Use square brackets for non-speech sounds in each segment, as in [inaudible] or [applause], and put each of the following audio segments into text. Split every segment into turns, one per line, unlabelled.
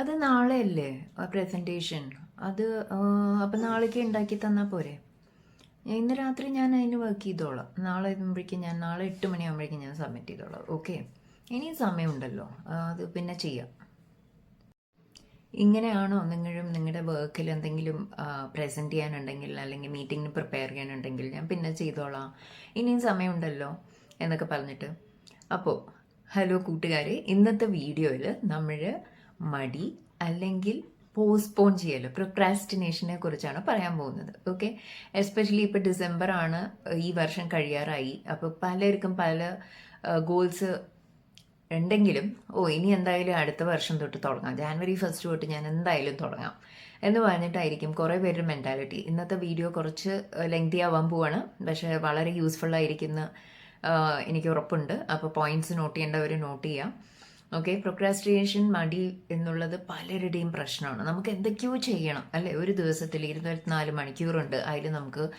അത് നാളെ അല്ലേ പ്രസന്റേഷൻ അത് അപ്പം നാളേക്ക് ഉണ്ടാക്കി തന്നാൽ പോരെ. ഇന്ന് രാത്രി ഞാൻ അതിന് വർക്ക് ചെയ്തോളാം. നാളെ ആകുമ്പോഴേക്കും ഞാൻ നാളെ എട്ട് മണിയാകുമ്പോഴേക്കും ഞാൻ സബ്മിറ്റ് ചെയ്തോളാം. ഓക്കെ ഇനിയും സമയമുണ്ടല്ലോ. അത് പിന്നെ ചെയ്യാം. ഇങ്ങനെയാണോ നിങ്ങളും നിങ്ങളുടെ വർക്കിൽ എന്തെങ്കിലും പ്രസന്റ് ചെയ്യാനുണ്ടെങ്കിൽ അല്ലെങ്കിൽ മീറ്റിങ്ങിന് പ്രിപ്പയർ ചെയ്യാനുണ്ടെങ്കിൽ ഞാൻ പിന്നെ ചെയ്തോളാം. ഇനിയും സമയമുണ്ടല്ലോ എന്നൊക്കെ പറഞ്ഞിട്ട്. അപ്പോൾ ഹലോ കൂട്ടുകാരെ ഇന്നത്തെ വീഡിയോയിൽ നമ്മൾ മടി അല്ലെങ്കിൽ പോസ്റ്റ്പോൺ ചെയ്യൽ പ്രൊക്രാസ്റ്റിനേഷനെ കുറിച്ചാണ് പറയാൻ പോകുന്നത്. ഓക്കെ എസ്പെഷ്യലി ഇപ്പോൾ ഡിസംബർ ആണ് ഈ വർഷം കഴിയാറായി. അപ്പോൾ പലർക്കും പല ഗോൾസ് ഉണ്ടെങ്കിലും ഓ ഇനി എന്തായാലും അടുത്ത വർഷം തൊട്ട് തുടങ്ങാം. ജാനുവരി ഫസ്റ്റ് തൊട്ട് ഞാൻ എന്തായാലും തുടങ്ങാം എന്ന് പറഞ്ഞിട്ടായിരിക്കും കുറേ പേരുടെ മെന്റാലിറ്റി ഇന്നത്തെ വീഡിയോ കുറച്ച് ലെങ്തി ആവാൻ പോവാണ്. പക്ഷേ വളരെ യൂസ്ഫുൾ ആയിരിക്കുന്ന എനിക്ക് ഉറപ്പുണ്ട്. അപ്പോൾ പോയിന്റ്സ് നോട്ട് ചെയ്യേണ്ടവർ നോട്ട് ചെയ്യാം. ഓക്കെ പ്രൊക്രാസ്റ്റിനേഷൻ മടി എന്നുള്ളത് പലരുടെയും പ്രശ്നമാണ്. നമുക്ക് എന്തൊക്കെയോ ചെയ്യണം അല്ലേ? ഒരു ദിവസത്തിൽ ഇരുപത്തിനാല് മണിക്കൂറുണ്ട്. അതിൽ നമുക്ക്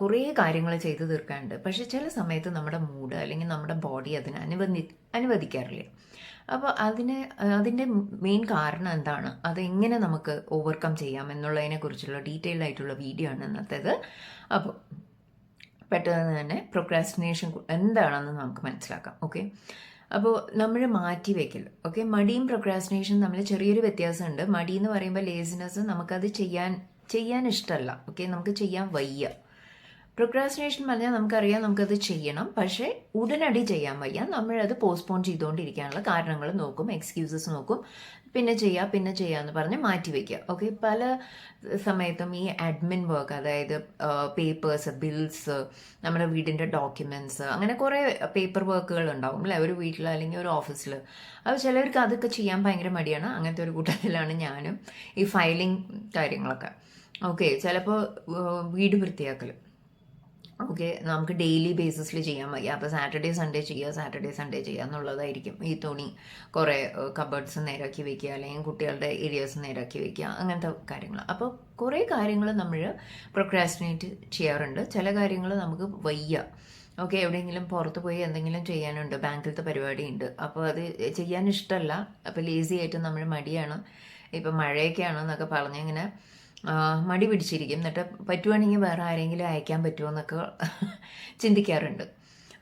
കുറേ കാര്യങ്ങൾ ചെയ്തു തീർക്കാനുണ്ട്. പക്ഷെ ചില സമയത്ത് നമ്മുടെ മൂഡ് അല്ലെങ്കിൽ നമ്മുടെ ബോഡി അതിന് അനുവദി അനുവദിക്കാറില്ല. അപ്പോൾ അതിന് അതിന്റെ മെയിൻ കാരണം എന്താണ്? അതെങ്ങനെ നമുക്ക് ഓവർകം ചെയ്യാം എന്നുള്ളതിനെ കുറിച്ചുള്ള ഡീറ്റെയിൽഡ് ആയിട്ടുള്ള വീഡിയോ ആണ് ഇന്നത്തേത്. അപ്പോൾ പെട്ടെന്ന് തന്നെ പ്രൊക്രാസ്റ്റിനേഷൻ എന്താണെന്ന് നമുക്ക് മനസ്സിലാക്കാം. ഓക്കെ അപ്പോൾ നമ്മൾ മാറ്റി വെക്കൽ. ഓക്കെ മടിയും പ്രൊക്രാസിനേഷനും തമ്മിൽ ചെറിയൊരു വ്യത്യാസമുണ്ട്. മടി എന്ന് പറയുമ്പോൾ ലേസിനെസ് നമുക്കത് ചെയ്യാൻ ചെയ്യാൻ ഇഷ്ടമല്ല. ഓക്കെ നമുക്ക് ചെയ്യാൻ വയ്യ. പ്രൊക്രാസിനേഷൻ പറഞ്ഞാൽ നമുക്കറിയാം നമുക്കത് ചെയ്യണം. പക്ഷേ ഉടനടി ചെയ്യാൻ വയ്യ. നമ്മളത് പോസ്റ്റ്പോൺ ചെയ്തുകൊണ്ടിരിക്കാനുള്ള കാരണങ്ങൾ നോക്കും എക്സ്ക്യൂസസ് നോക്കും. പിന്നെ ചെയ്യാം പിന്നെ ചെയ്യാമെന്ന് പറഞ്ഞ് മാറ്റി വയ്ക്കുക. ഓക്കെ പല സമയത്തും ഈ അഡ്മിൻ വർക്ക് അതായത് പേപ്പേഴ്സ് ബിൽസ് നമ്മുടെ വീടിന്റെ ഡോക്യുമെന്റ്സ് അങ്ങനെ കുറേ പേപ്പർ വർക്കുകൾ ഉണ്ടാവും അല്ലേ? ഒരു വീട്ടിൽ അല്ലെങ്കിൽ ഒരു ഓഫീസിൽ അപ്പോൾ ചിലവർക്ക് അതൊക്കെ ചെയ്യാൻ ഭയങ്കര മടിയാണ്. അങ്ങനത്തെ ഒരു കൂട്ടത്തിലാണ് ഞാനും ഈ ഫയലിംഗ് കാര്യങ്ങളൊക്കെ. ഓക്കെ ചിലപ്പോൾ വീട് വൃത്തിയാക്കൽ ഓക്കെ നമുക്ക് ഡെയിലി ബേസിസിൽ ചെയ്യാൻ വയ്യ. അപ്പോൾ സാറ്റർഡേ സൺഡേ ചെയ്യുക സാറ്റർഡേ സൺഡേ ചെയ്യുക എന്നുള്ളതായിരിക്കും. ഈ തുണി കുറേ കബേർഡ്സ് നേരാക്കി വെക്കുക അല്ലെങ്കിൽ കുട്ടികളുടെ ഏരിയാസ് നേരാക്കി വെക്കുക അങ്ങനത്തെ കാര്യങ്ങൾ. അപ്പോൾ കുറേ കാര്യങ്ങൾ നമ്മൾ പ്രൊക്രാസ്റ്റിനേറ്റ് ചെയ്യാറുണ്ട്. ചില കാര്യങ്ങൾ നമുക്ക് വയ്യ. ഓക്കെ എവിടെയെങ്കിലും പുറത്ത് പോയി എന്തെങ്കിലും ചെയ്യാനുണ്ട് ബാങ്കിലത്തെ പരിപാടിയുണ്ട്. അപ്പോൾ അത് ചെയ്യാൻ ഇഷ്ടമല്ല. അപ്പോൾ ലേസി ആയിട്ട് നമ്മൾ മടിയാണ്. ഇപ്പം മഴയൊക്കെയാണ് എന്നൊക്കെ പറഞ്ഞിങ്ങനെ മടി പിടിച്ചിരിക്കും. എന്നിട്ട് പറ്റുവാണെങ്കിൽ വേറെ ആരെങ്കിലും അയക്കാൻ പറ്റുമോ എന്നൊക്കെ ചിന്തിക്കാറുണ്ട്.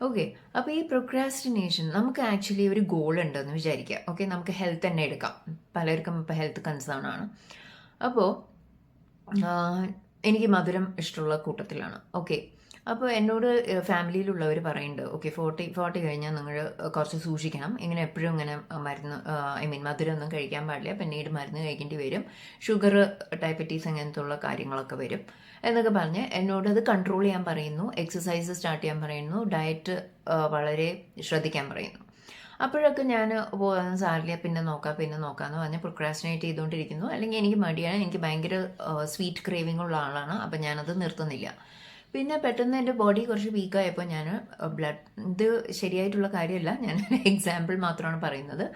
ഓക്കെ അപ്പോൾ ഈ പ്രൊക്രാസ്റ്റിനേഷൻ നമുക്ക് ആക്ച്വലി ഒരു ഗോൾ ഉണ്ടെന്ന് വിചാരിക്കുക ഓക്കെ നമുക്ക് ഹെൽത്ത് തന്നെ എടുക്കാം. പലർക്കും ഇപ്പോൾ ഹെൽത്ത് കൺസേൺ ആണ്. അപ്പോൾ എനിക്ക് മധുരം ഇഷ്ടമുള്ള കൂട്ടത്തിലാണ്. ഓക്കെ അപ്പോൾ എന്നോട് ഫാമിലിയിലുള്ളവർ പറയുന്നുണ്ട് ഓക്കെ ഫോർട്ടി ഫോർട്ടി കഴിഞ്ഞാൽ നിങ്ങൾ കുറച്ച് സൂക്ഷിക്കണം. ഇങ്ങനെ എപ്പോഴും ഇങ്ങനെ മരുന്ന് ഐ മീൻ മധുരം ഒന്നും കഴിക്കാൻ പാടില്ല. പിന്നീട് മരുന്ന് കഴിക്കേണ്ടി വരും. ഷുഗർ ഡയബറ്റീസ് അങ്ങനത്തെ ഉള്ള കാര്യങ്ങളൊക്കെ വരും. എന്നൊക്കെ പറഞ്ഞ് എന്നോട് അത് കൺട്രോൾ ചെയ്യാൻ പറയുന്നു. എക്സസൈസ് സ്റ്റാർട്ട് ചെയ്യാൻ പറയുന്നു. ഡയറ്റ് വളരെ ശ്രദ്ധിക്കാൻ പറയുന്നു. അപ്പോഴൊക്കെ ഞാൻ പോകുന്ന സാറില്ല പിന്നെ നോക്കാം പിന്നെ നോക്കാമെന്ന് പറഞ്ഞ് പ്രൊക്രാസിനേറ്റ് ചെയ്തുകൊണ്ടിരിക്കുന്നു അല്ലെങ്കിൽ എനിക്ക് മടിയാണ്. എനിക്ക് ഭയങ്കര സ്വീറ്റ് ക്രേവിംഗ് ഉള്ള ആളാണ്. അപ്പം ഞാനത് നിർത്തുന്നില്ല. പിന്നെ പെട്ടെന്ന് എന്റെ ബോഡി കുറച്ച് വീക്കായപ്പോൾ ഞാൻ ബ്ലഡ് ഇത് ശരിയായിട്ടുള്ള കാര്യമല്ല. ഞാൻ [laughs] എക്സാമ്പിൾ മാത്രമാണ് പറയുന്നത്.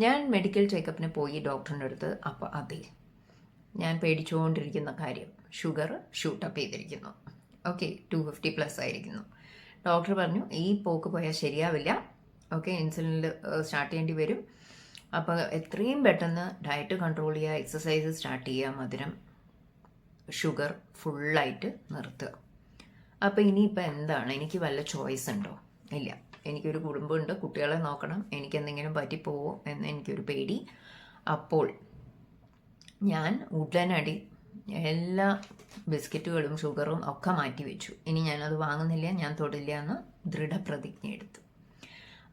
ഞാൻ മെഡിക്കൽ ചെക്കപ്പിന് പോയി ഡോക്ടറിന്റെ അടുത്ത് അപ്പോൾ അതെ ഞാൻ പേടിച്ചുകൊണ്ടിരിക്കുന്ന കാര്യം ഷുഗർ ഷൂട്ടപ്പ് ചെയ്തിരിക്കുന്നു. ഓക്കെ ടു ഫിഫ്റ്റി പ്ലസ് ആയിരിക്കുന്നു. ഡോക്ടർ പറഞ്ഞു ഈ പോക്ക് പോയാൽ ശരിയാവില്ല. ഓക്കെ ഇൻസുലിനിൽ സ്റ്റാർട്ട് ചെയ്യേണ്ടി വരും. അപ്പോൾ എത്രയും പെട്ടെന്ന് ഡയറ്റ് കൺട്രോൾ ചെയ്യുക എക്സസൈസ് സ്റ്റാർട്ട് ചെയ്യുക മധുരം ഷുഗർ ഫുള്ളായിട്ട് നിർത്തുക. അപ്പോൾ ഇനിയിപ്പോൾ എന്താണ്? എനിക്ക് വല്ല ചോയ്സ് ഉണ്ടോ? ഇല്ല. എനിക്കൊരു കുടുംബമുണ്ട്. കുട്ടികളെ നോക്കണം. എനിക്ക് എന്തെങ്കിലും പറ്റിപ്പോവോ എന്ന് എനിക്കൊരു പേടി. അപ്പോൾ ഞാൻ ഉടനടി എല്ലാ ബിസ്ക്കറ്റുകളും ഷുഗറും ഒക്കെ മാറ്റി വെച്ചു. ഇനി ഞാനത് വാങ്ങുന്നില്ല ഞാൻ തൊടില്ല എന്ന് ദൃഢപ്രതിജ്ഞ എടുത്തു.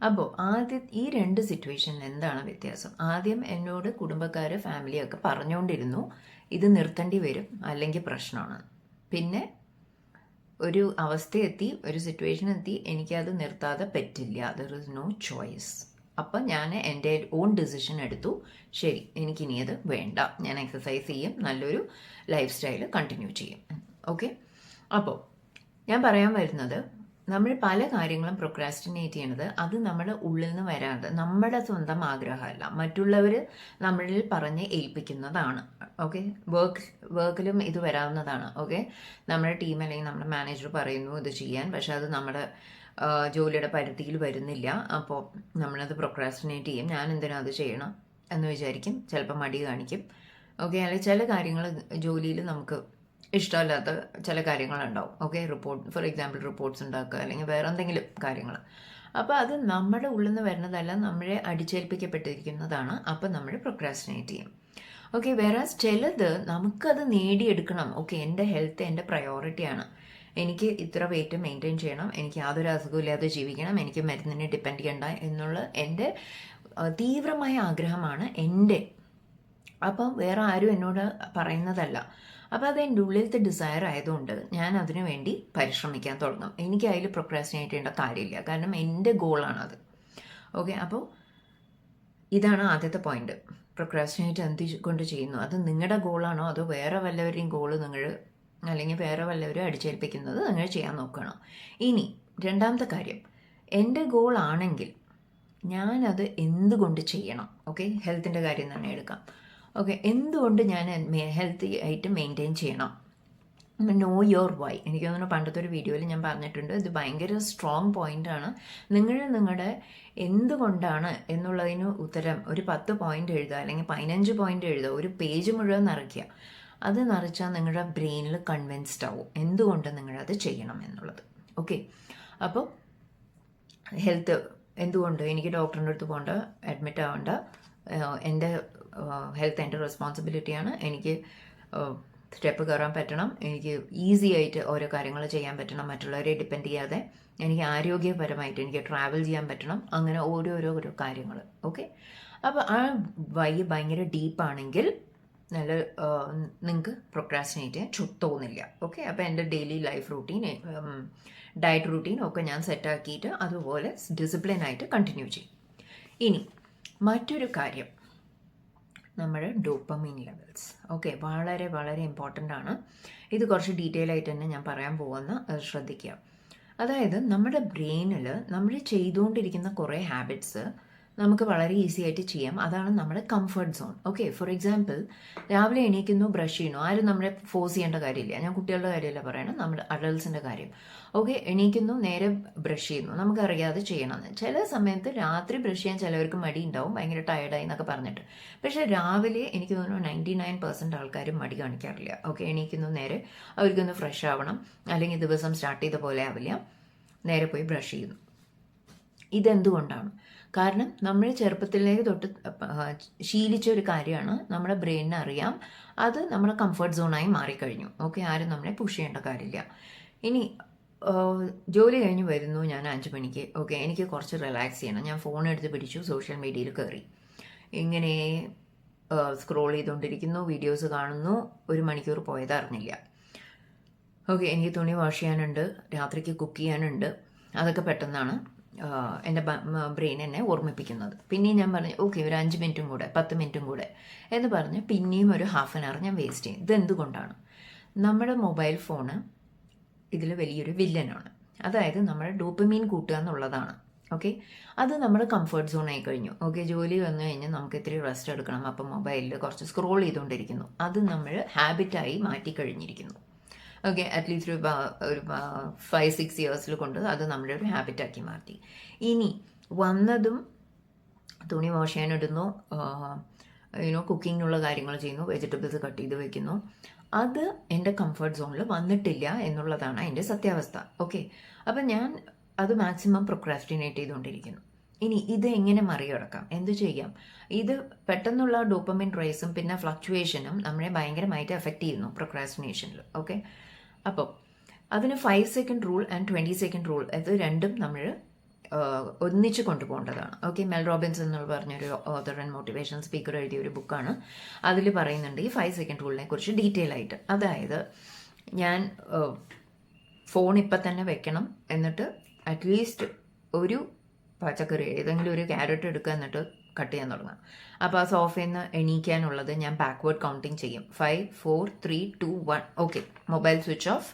അപ്പോൾ ആദ്യ ഈ രണ്ട് സിറ്റുവേഷനിൽ എന്താണ് വ്യത്യാസം? ആദ്യം എന്നോട് കുടുംബക്കാർ ഫാമിലിയൊക്കെ പറഞ്ഞുകൊണ്ടിരുന്നു ഇത് നിർത്തേണ്ടി വരും അല്ലെങ്കിൽ പ്രശ്നമാണ്. പിന്നെ ഒരു അവസ്ഥയെത്തി ഒരു സിറ്റുവേഷൻ എത്തി എനിക്കത് നിർത്താതെ പറ്റില്ല. ദർ ഇസ് നോ ചോയ്സ് അപ്പം ഞാൻ എന്റെ ഓൺ ഡിസിഷൻ എടുത്തു. ശരി എനിക്കിനി അത് വേണ്ട. ഞാൻ എക്സസൈസ് ചെയ്യും നല്ലൊരു ലൈഫ് സ്റ്റൈൽ കണ്ടിന്യൂ ചെയ്യും. ഓക്കെ അപ്പോൾ ഞാൻ പറയാൻ വരുന്നത് നമ്മൾ പല കാര്യങ്ങളും പ്രൊക്രാസ്റ്റിനേറ്റ് ചെയ്യണത് അത് നമ്മുടെ ഉള്ളിൽ നിന്ന് വരാതെ നമ്മുടെ സ്വന്തം ആഗ്രഹമല്ല. മറ്റുള്ളവർ നമ്മളിൽ പറഞ്ഞ് ഏൽപ്പിക്കുന്നതാണ്. ഓക്കെ വർക്ക് വർക്കിലും ഇത് വരാവുന്നതാണ്. ഓക്കെ നമ്മുടെ ടീം അല്ലെങ്കിൽ നമ്മുടെ മാനേജർ പറയുന്നു ഇത് ചെയ്യാൻ. പക്ഷെ അത് നമ്മുടെ ജോലിയുടെ പരിധിയിൽ വരുന്നില്ല. അപ്പോൾ നമ്മളത് പ്രൊക്രാസ്റ്റിനേറ്റ് ചെയ്യും. ഞാൻ എന്തിനാ അത് ചെയ്യണം എന്ന് വിചാരിക്കും. ചിലപ്പോൾ മടി കാണിക്കും. ഓക്കെ അല്ലെങ്കിൽ ചില കാര്യങ്ങൾ ജോലിയിൽ നമുക്ക് ഇഷ്ടമല്ലാത്ത ചില കാര്യങ്ങളുണ്ടാവും. Okay report for example reports ഉണ്ടാക്കുക അല്ലെങ്കിൽ വേറെ എന്തെങ്കിലും കാര്യങ്ങൾ. അപ്പോൾ അത് നമ്മുടെ ഉള്ളിൽ നിന്ന് വരുന്നതല്ല നമ്മളെ അടിച്ചേൽപ്പിക്കപ്പെട്ടിരിക്കുന്നതാണ്. അപ്പോൾ നമ്മൾ പ്രൊക്രാസിനേറ്റ് ചെയ്യും. ഓക്കെ വേറെ ചിലത് നമുക്കത് നേടിയെടുക്കണം. ഓക്കെ എന്റെ ഹെൽത്ത് എന്റെ പ്രയോറിറ്റിയാണ് എനിക്ക് ഇത്ര വെയിറ്റ് മെയിന്റെയിൻ ചെയ്യണം. എനിക്ക് യാതൊരു അസുഖമില്ലാതെ ജീവിക്കണം. എനിക്ക് മരുന്നിനെ ഡിപ്പെൻഡ് ചെയ്യണ്ട എന്നുള്ള എന്റെ തീവ്രമായ ആഗ്രഹമാണ് എന്റെ അപ്പം വേറെ ആരും എന്നോട് പറയുന്നതല്ല. അപ്പോൾ അത് എന്റെ ഉള്ളിലത്തെ ഡിസയർ ആയതുകൊണ്ട് ഞാൻ അതിനു വേണ്ടി പരിശ്രമിക്കാൻ തുടങ്ങും. എനിക്ക് അതിൽ പ്രൊക്രാസിനേറ്റ് ചെയ്യേണ്ട കാര്യമില്ല. കാരണം എന്റെ ഗോളാണത് ഓക്കെ അപ്പോൾ ഇതാണ് ആദ്യത്തെ പോയിന്റ് പ്രൊക്രാസിനേറ്റ് എന്ത് കൊണ്ട് ചെയ്യുന്നു? അത് നിങ്ങളുടെ ഗോളാണോ അതോ വേറെ വല്ലവരെയും ഗോൾ നിങ്ങൾ അല്ലെങ്കിൽ വേറെ വല്ലവരും അടിച്ചേൽപ്പിക്കുന്നത് നിങ്ങൾ ചെയ്യാൻ നോക്കണം ഇനി രണ്ടാമത്തെ കാര്യം. എന്റെ ഗോളാണെങ്കിൽ ഞാനത് എന്തുകൊണ്ട് ചെയ്യണം? ഓക്കെ ഹെൽത്തിന്റെ കാര്യം തന്നെ എടുക്കാം. ഓക്കെ എന്തുകൊണ്ട് ഞാൻ ഹെൽത്തി ആയിട്ട് മെയിന്റെയിൻ ചെയ്യണം? നോ യുവർ വൈ എനിക്ക് തോന്നുന്നു പണ്ടത്തെ ഒരു വീഡിയോയിൽ ഞാൻ പറഞ്ഞിട്ടുണ്ട് ഇത് ഭയങ്കര സ്ട്രോങ് പോയിന്റാണ് നിങ്ങൾ നിങ്ങളുടെ എന്തുകൊണ്ടാണ് എന്നുള്ളതിന് ഉത്തരം ഒരു പത്ത് പോയിന്റ് എഴുതുക അല്ലെങ്കിൽ പതിനഞ്ച് പോയിന്റ് എഴുതുക ഒരു പേജ് മുഴുവൻ നിറയ്ക്കുക. അത് നിറച്ചാൽ നിങ്ങളുടെ ബ്രെയിനിൽ കൺവിൻസ്ഡ് ആവും എന്തുകൊണ്ട് നിങ്ങളത് ചെയ്യണം എന്നുള്ളത്. ഓക്കെ അപ്പോൾ ഹെൽത്ത് എന്തുകൊണ്ട്? എനിക്ക് ഡോക്ടറിന്റെ അടുത്ത് പോകേണ്ട അഡ്മിറ്റ് ആവേണ്ട എന്റെ ഹെൽത്ത് എന്റെ റെസ്പോൺസിബിലിറ്റിയാണ് എനിക്ക് സ്റ്റെപ്പ് കയറാൻ പറ്റണം. എനിക്ക് ഈസി ആയിട്ട് ഓരോ കാര്യങ്ങൾ ചെയ്യാൻ പറ്റണം. മറ്റുള്ളവരെ ഡിപ്പെൻഡ് ചെയ്യാതെ എനിക്ക് ആരോഗ്യപരമായിട്ട് എനിക്ക് ട്രാവൽ ചെയ്യാൻ പറ്റണം. അങ്ങനെ ഓരോരോ ഓരോ കാര്യങ്ങൾ. ഓക്കെ അപ്പോൾ ആ വൈ ഭയങ്കര ഡീപ്പാണെങ്കിൽ നല്ല നിങ്ങൾക്ക് പ്രൊക്രാസിനേറ്റ് ചെയ്യാൻ തോന്നില്ല. ഓക്കെ അപ്പോൾ എന്റെ daily life routine diet routine ഒക്കെ ഞാൻ സെറ്റാക്കിയിട്ട് അതുപോലെ ഡിസിപ്ലിൻ ആയിട്ട് കണ്ടിന്യൂ ചെയ്യും. ഇനി മറ്റൊരു കാര്യം. നമ്മുടെ ഡോപ്പമീൻ ലെവൽസ് ഓക്കെ വളരെ വളരെ ഇമ്പോർട്ടന്റ് ആണ്. ഇത് കുറച്ച് ഡീറ്റെയിൽ ആയിട്ട് തന്നെ ഞാൻ പറയാൻ പോകുന്ന ശ്രദ്ധിക്കുക. അതായത് നമ്മുടെ ബ്രെയിനിൽ നമ്മൾ ചെയ്തുകൊണ്ടിരിക്കുന്ന കുറേ ഹാബിറ്റ്സ് നമുക്ക് വളരെ ഈസി ആയിട്ട് ചെയ്യാം. അതാണ് നമ്മുടെ comfort zone okay for example രാവിലെ എണീക്കുന്നു ബ്രഷ് ചെയ്യുന്നു. ആരും നമ്മളെ ഫോഴ്സ് ചെയ്യേണ്ട കാര്യമില്ല. ഞാൻ കുട്ടികളുടെ കാര്യമല്ല പറയണം? നമ്മൾ അഡൾട്ട്സിന്റെ കാര്യം. ഓക്കെ എണീക്കുന്നു നേരെ ബ്രഷ് ചെയ്യുന്നു. നമുക്കറിയാതെ ചെയ്യണമെന്ന്. ചില സമയത്ത് രാത്രി ബ്രഷ് ചെയ്യാൻ ചിലവർക്ക് മടി ഉണ്ടാവും ഭയങ്കര ടയർഡായി എന്നൊക്കെ പറഞ്ഞിട്ട്. പക്ഷേ രാവിലെ എനിക്ക് തോന്നുന്നു നയന്റി നയൻ പെർസെന്റ് ആൾക്കാരും മടി കാണിക്കാറില്ല. ഓക്കെ എണീക്കുന്നു നേരെ അവർക്കൊന്ന് ഫ്രഷ് ആവണം. അല്ലെങ്കിൽ ദിവസം സ്റ്റാർട്ട് ചെയ്ത പോലെ ആവില്ല. നേരെ പോയി ബ്രഷ് ചെയ്യുന്നു. ഇതെന്തുകൊണ്ടാണ്? കാരണം നമ്മൾ ചെറുപ്പത്തിലേക്ക് തൊട്ട് ശീലിച്ച ഒരു കാര്യമാണ് നമ്മുടെ ബ്രെയിനിന് അറിയാം. അത് നമ്മുടെ കംഫർട്ട് സോണായി മാറിക്കഴിഞ്ഞു. ഓക്കെ? ആരും നമ്മളെ പുഷ് ചെയ്യേണ്ട കാര്യമില്ല. ഇനി ജോലി കഴിഞ്ഞ് വരുന്നു ഞാൻ അഞ്ച് മണിക്ക്. ഓക്കെ? എനിക്ക് കുറച്ച് റിലാക്സ് ചെയ്യണം. ഞാൻ ഫോൺ എടുത്ത് പിടിച്ചു സോഷ്യൽ മീഡിയയിൽ കയറി ഇങ്ങനെ സ്ക്രോൾ ചെയ്തുകൊണ്ടിരിക്കുന്നു വീഡിയോസ് കാണുന്നു. ഒരു മണിക്കൂർ പോയത് അറിഞ്ഞില്ല. ഓക്കെ? എനിക്ക് തുണി വാഷ് ചെയ്യാനുണ്ട്. രാത്രിക്ക് കുക്ക് ചെയ്യാനുണ്ട്. അതൊക്കെ പെട്ടെന്നാണ്. എന്റെ ബ്രെയിൻ എന്നെ ഓർമ്മിപ്പിക്കുന്നത്. പിന്നെയും ഞാൻ പറഞ്ഞു ഓക്കെ ഒരു അഞ്ച് മിനിറ്റും കൂടെ പത്ത് മിനിറ്റും കൂടെ എന്ന് പറഞ്ഞ് പിന്നെയും ഒരു ഹാഫ് ആൻ അവർ ഞാൻ വേസ്റ്റ് ചെയ്യും. ഇതെന്തുകൊണ്ടാണ്? നമ്മുടെ മൊബൈൽ ഫോണ് ഇതിൽ വലിയൊരു വില്ലനാണ്. അതായത് നമ്മുടെ ഡോപ്പമീൻ കൂട്ടുക എന്നുള്ളതാണ്. ഓക്കെ? അത് നമ്മുടെ കംഫർട്ട് സോണായി കഴിഞ്ഞു. ഓക്കെ ജോലി വന്നു കഴിഞ്ഞാൽ നമുക്ക് ഇത്തിരി റെസ്റ്റ് എടുക്കണം. അപ്പം മൊബൈലിൽ കുറച്ച് സ്ക്രോൾ ചെയ്തുകൊണ്ടിരിക്കുന്നു. അത് നമ്മൾ ഹാബിറ്റായി മാറ്റി കഴിഞ്ഞിരിക്കുന്നു. ഓക്കെ അറ്റ്ലീസ്റ്റ് ഒരു ഒരു ഫൈവ് സിക്സ് ഇയേഴ്സിൽ കൊണ്ട് അത് നമ്മുടെ ഒരു ഹാബിറ്റാക്കി മാറ്റി. ഇനി വന്നതും തുണി വാഷ് ചെയ്യാനിടുന്നു യുനോ കുക്കിങ്ങിനുള്ള കാര്യങ്ങൾ ചെയ്യുന്നു വെജിറ്റബിൾസ് കട്ട് ചെയ്ത് വെക്കുന്നു. അത് എന്റെ കംഫർട്ട് സോണിൽ വന്നിട്ടില്ല എന്നുള്ളതാണ് അതിന്റെ സത്യാവസ്ഥ. ഓക്കെ അപ്പം ഞാൻ അത് മാക്സിമം പ്രൊക്രാസ്റ്റിനേറ്റ് ചെയ്തുകൊണ്ടിരിക്കുന്നു. ഇനി ഇത് എങ്ങനെ മറികടക്കാം? എന്ത് ചെയ്യാം? ഇത് പെട്ടെന്നുള്ള ഡോപ്പമിൻ റൈസും പിന്നെ ഫ്ലക്ച്വേഷനും നമ്മളെ ഭയങ്കരമായിട്ട് എഫക്റ്റ് ചെയ്യുന്നു പ്രൊക്രാസ്റ്റിനേഷനിൽ ഓക്കെ അപ്പോൾ അതിന് five second rule and twenty second rule ഇത് രണ്ടും നമ്മൾ ഒന്നിച്ച് കൊണ്ടുപോകേണ്ടതാണ്. ഓക്കെ മെൽ റോബിൻസ് എന്നുള്ള പറഞ്ഞൊരു ഓതർ ആൻഡ് മോട്ടിവേഷൻ സ്പീക്കർ എഴുതിയ ഒരു ബുക്കാണ് അതിൽ പറയുന്നുണ്ട് ഈ ഫൈവ് സെക്കൻഡ് റൂളിനെ കുറിച്ച് ഡീറ്റെയിൽ ആയിട്ട്. അതായത് ഞാൻ ഫോൺ ഇപ്പം തന്നെ വെക്കണം എന്നിട്ട് അറ്റ്ലീസ്റ്റ് ഒരു പച്ചക്കറി ഏതെങ്കിലും ഒരു ക്യാരറ്റ് എടുക്കുക എന്നിട്ട് കട്ട് ചെയ്യാൻ തുടങ്ങാം. അപ്പോൾ ആ സോഫയിൽ നിന്ന് എണീക്കാനുള്ളത് ഞാൻ ബാക്ക്വേർഡ് കൗണ്ടിങ് ചെയ്യും. Five four three two one okay mobile switch off